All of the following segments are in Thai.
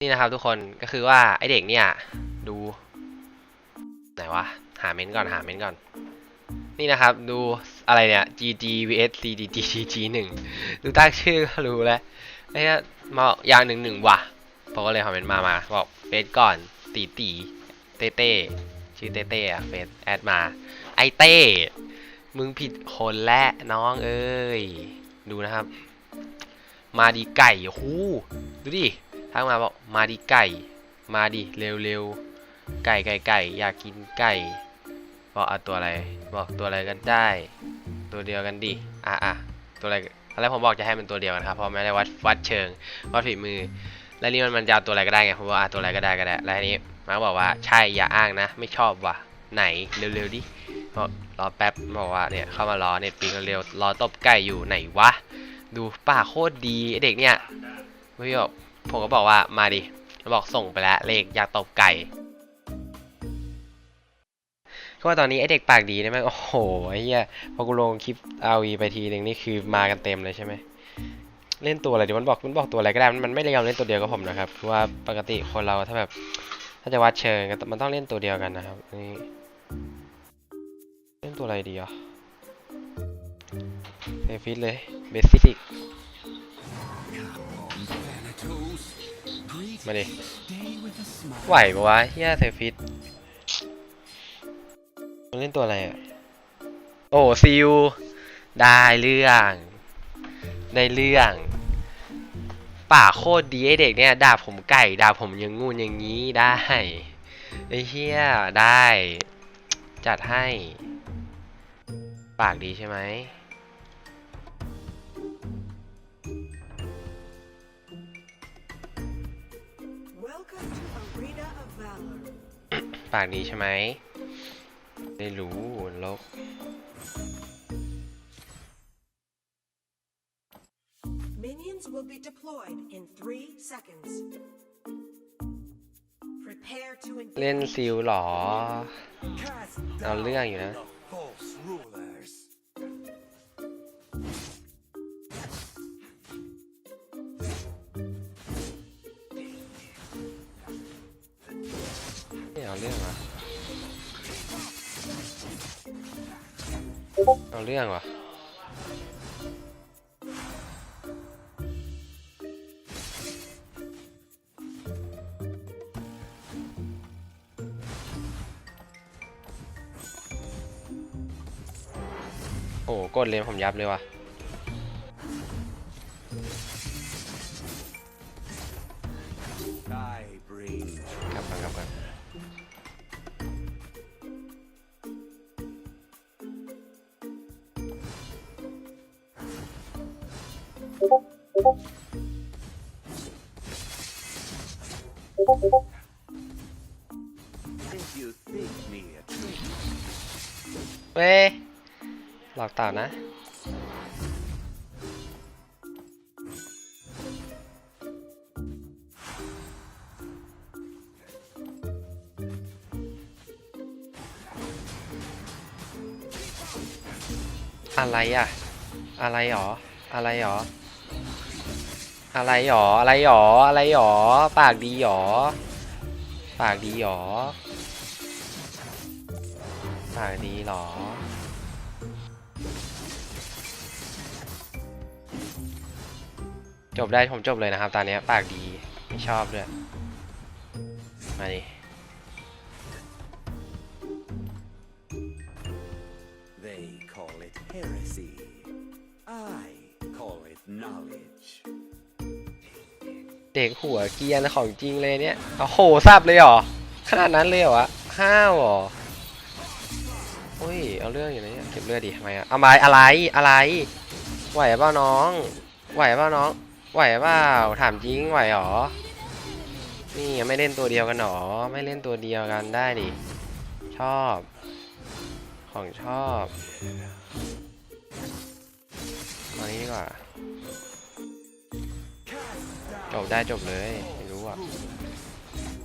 นี่นะครับทุกคนก็คือว่าไอเด็กเนี่ยดู ไหนวะหาเมนต์ก่อนหาเมนต์ก่อน นี่นะครับดูอะไรเนี่ย GG vs CDG GG หนึ่งดูตั้งชื่อก็รู้แล้วไอ้เนี่ยมาอย่างหนึ่งหนึ่งว่ะผมก็เลยคอมเมนต์มามาบอกเฟซก่อนตีตีเต้เต้ชื่อเต้เต้อะเฟซแอดมา ไอเต้มึงผิดคนและน้องเอ้ยดูนะครับ มาดีไก่โอ้โหดูดิ ทักมาบอกมาดีไก่ มาดิเร็วๆ ไก่ไก่ไก่อยากกินไก่บอกเอาตัวอะไรบอกตัวอะไรกันได้ ตัวเดียวกันดิอะอะตัวอะไรแล้วผมบอกจะให้มันตัวเดียวกันครับเพราะไม่ได้วัดวัดเชิงวัดฝีมือ แล้วนี่มันมันจะเอาตัวอะไรก็ได้ไงผมว่าอะตัวอะไรก็ได้ก็ได้แล้วทีนี้มาก็บอกว่าใช่อย่าอ้างนะ ไม่ชอบว่ะไหนเร็วๆดิบอกรอแป๊บบอกว่าเนี่ยเข้ามารอเน็ตปิงเร็วรอตบไก่อยู่ไหนวะดูป่าโคตรดีเด็กเนี่ยพี่บอก ผมก็บอกว่ามาดิบอกส่งไปแล้วเลขอยากตบไก่ก็ว่าตอนนี้ไอเด็กปากดีเนี่ยแม่งโอ้โหไอ้เหี้ยพอกูลงคลิปอาวีไปทีหนึ่งนี่คือมากันเต็มเลยใช่ไหมเล่นตัวอะไรดีมันบอกมันบอกตัวอะไรก็ได้มันไม่ได้ยอมเล่นตัวเดียวกับผมนะครับเพราะว่าปกติคนเราถ้าแบบถ้าจะวัดเชิงมันต้องเล่นตัวเดียวกันนะครับนี่เล่นตัวอะไรดีอะเซฟิตเลยเบสิก มาดิ ไหวปะวะเฮียเซฟิตมันเล่นตัวอะไรอะ โอ้ซิลได้เรื่องได้เรื่อง ป่าโคตรดีไอเด็กเนี่ยด่าผมไก่ด่าผมยังงูนอย่างนี้ได้ไอเฮียได้ จัดให้ ปากดีใช่ไหม ปากดีใช่ไหมไม่รู้ลก Minions will be deployed in three seconds. Prepare to เล่น engage. ซิลหรอ Cast เอาเรื่องอยู่นะ รื่องวะเอาเรื่องวะโอ้โหกดเลนผมยับเลยวะ I เว้ยหลอกเต่านะอะไรอะ อะไรหรอ อะไรหรอ อะไรหรออะไรหรออะไรหรอปากดีหรอปากดีหรอปากดีหรอจบได้ผมจบเลยนะครับตอนนี้ปากดีไม่ชอบด้วย มาดิ They call it heresy. I call it knowledge. เด็กหัวเกรียนของจริงเลยเนี่ยโอ้โหสับเลยเหรอ ขนาดนั้นเลยเหรอวะห้าวเหรออุ้ย เอาเรื่องอยู่นะเนี่ยเก็บเลือดดิทำไมอะเอาไม้อะไรอะไร ไหวเปล่าน้อง ไหวเปล่าน้อง ไหวเปล่าถามจริงไหวหรอ นี่ไม่เล่นตัวเดียวกันหรอ ไม่เล่นตัวเดียวกันได้ดิ ชอบ ของชอบมานี้ดีกว่า บได้จบเลยไม่รู้อะ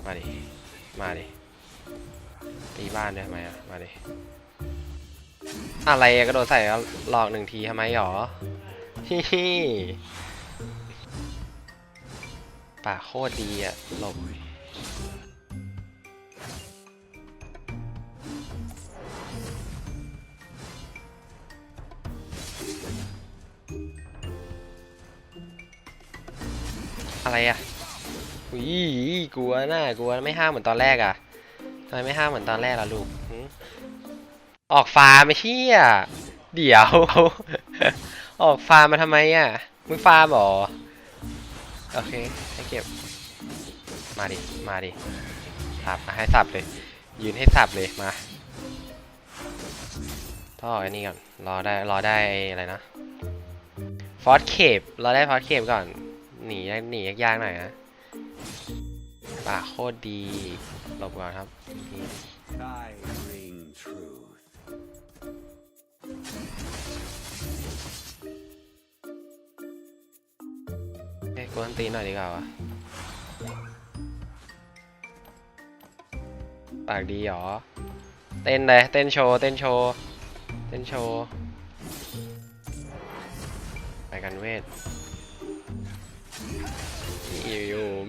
มาดิ มาดิ ตีบ้านด้วยทำไมอะ มาดิ อะไรอะกระโดดใส่แล้วหลอกหนึ่งทีทำไมหรอฮิฮิป่าโคตรดีอะหลบ อะไรอะอุ้ยกลัวน่ากลัวไม่ห้ามเหมือนตอนแรกอะทำไมไม่ห้ามเหมือนตอนแรกล่ะลูกออกฟาร์มไม่เชี่ยเดี๋ยว ออกฟาร์มมาทำไมอะมึงฟาร์มหรอโอเคให้เก็บ มาดิ มาดิสับมาให้สับเลย ยืนให้สับเลยมาต้องออกอันนี้ก่อน รอได้ รอได้อะไรนะ ฟอสเคปรอได้ฟอสเคปก่อน หนีหนียากๆหน่อยนะป่าโคตรดีหลบก่อนครับดี I bring truth. เอ้ยกวนตีนหน่อยดีกว่าวะปากดีเหรอ เต้นเลยเต้นโชว์เต้นโชว์เต้นโชว์ไปกันเวท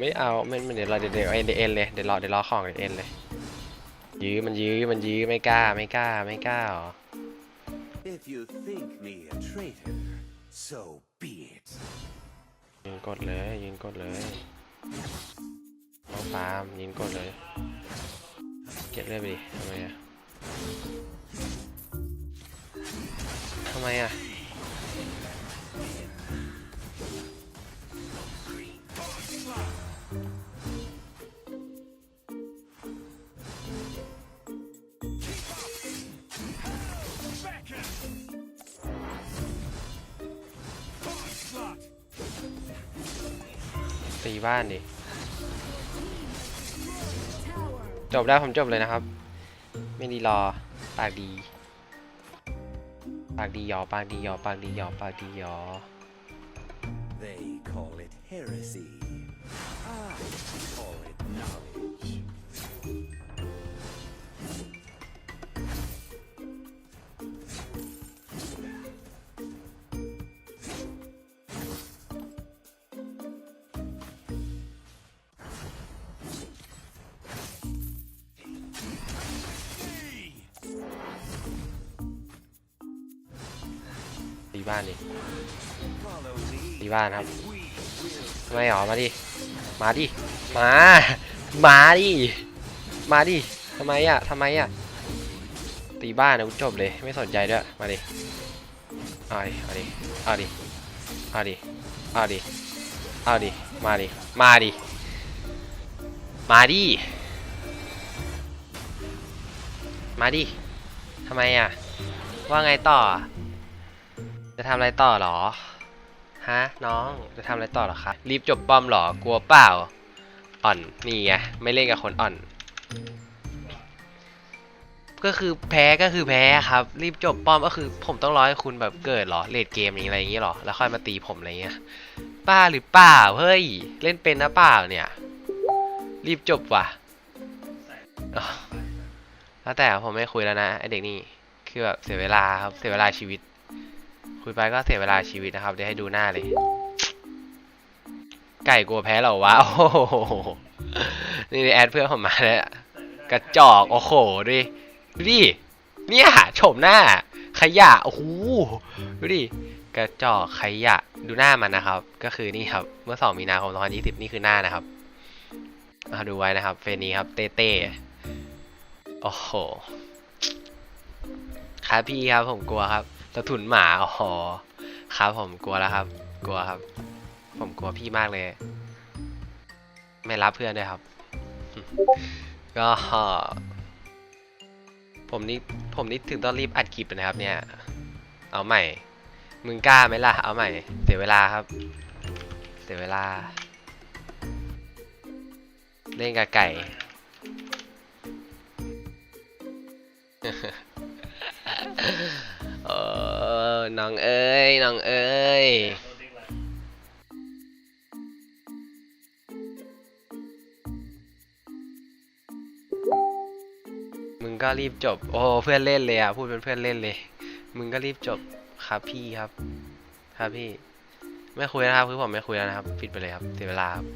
ไม่เอาไม่ไม่เดี๋ยวเราเดี๋ยวเดี๋ยวเอ็นเดี๋ยวเอ็นเลยเดี๋ยวรอเดี๋ยวรอของเดี๋ยวเอ็นเลยยื้อมันยื้อมันยื้อไม่กล้าไม่กล้าไม่กล้าหรอ If you think me a traitor, so be it. ยืนกดเลยยืนกดเลยน้องฟาร์มยืนกดเลย เก็บเลือดไปดิทำไมอะทำไมอะ ตีบ้านดิ จบแล้วผมจบเลยนะครับ ไม่ดีรอ ปากดี ปากดีหยอ ปากดีหยอ ปากดีหยอ ปากดีหยอ They call it heresy. I call it knowledge. ตีบ้านดิตีบ้านครับไมหรอมาดิ มาดิ มา มาดิ มาดิทำไมอะทำไมอะ ตีบ้านนะกูจบเลย ไม่สนใจด้วย มาดิ เอาดิ เอาดิ เอาดิ เอาดิ เอาดิ เอาดิ มาดิ มาดิ มาดิ มาดิ ทำไมอะ ว่าไงต่อ จะทำอะไรต่อหรอ ฮะ น้องจะทำอะไรต่อหรอครับ รีบจบป้อมหรอกลัวเปล่า อ่อนนี่ไงไม่เล่นกับคนอ่อน ก็คือแพ้ก็คือแพ้ครับ รีบจบป้อมก็คือ ผมต้องรอให้คุณแบบเกิดหรอเลดเกมอะไรอย่างงี้หรอแล้วค่อยมาตีผมอะไรเงี้ยป้าหรือเปล่าเฮ้ยเล่นเป็นนะเปล่าเนี่ย รีบจบว่ะแล้วแต่ผมไม่คุยแล้วนะไอเด็กนี่คือแบบเสียเวลาครับเสียเวลาชีวิต คุยไปก็เสียเวลาชีวิตนะครับ เดี๋ยวให้ดูหน้าเลย ไก่กลัวแพ้เหรอวะ โอ้โห นี่แอดเพื่อนผมมาแล้วกระจอก โอ้โหดูดิดูดิ เนี่ยโฉมหน้า ขยะ โอ้โห ดูดิ กระจอกขยะ ดูหน้ามันนะครับ ก็คือนี่ครับ เมื่อ2มีนาคม2020นี่คือหน้านะครับมาดูไว้นะครับ เฟนนี้ครับ เต้เต้โอ้โหครับพี่ครับผมกลัวครับ ตะถุนหมาอ๋อครับผมกลัวแล้วครับ กลัวครับ ผมกลัวพี่มากเลย ไม่รับเพื่อนด้วยครับ ก็ผมนี่ผมนี่ถึงต้องรีบอัดคลิปนะครับ เนี่ย เอาใหม่ มึงกล้าไหมล่ะ เอาใหม่ เสียเวลาครับ เสียเวลา เล่นกับไก่ น้องเอ้ยน้องเอ้ยมึงก็รีบจบ โอ้เพื่อนเล่นเลยอะพูดเป็นเพื่อนเล่นเลย มึงก็รีบจบครับพี่ครับ ครับพี่ ไม่คุยนะครับคือผมไม่คุยแล้วนะครับ ปิดไปเลยครับเสียเวลาครับ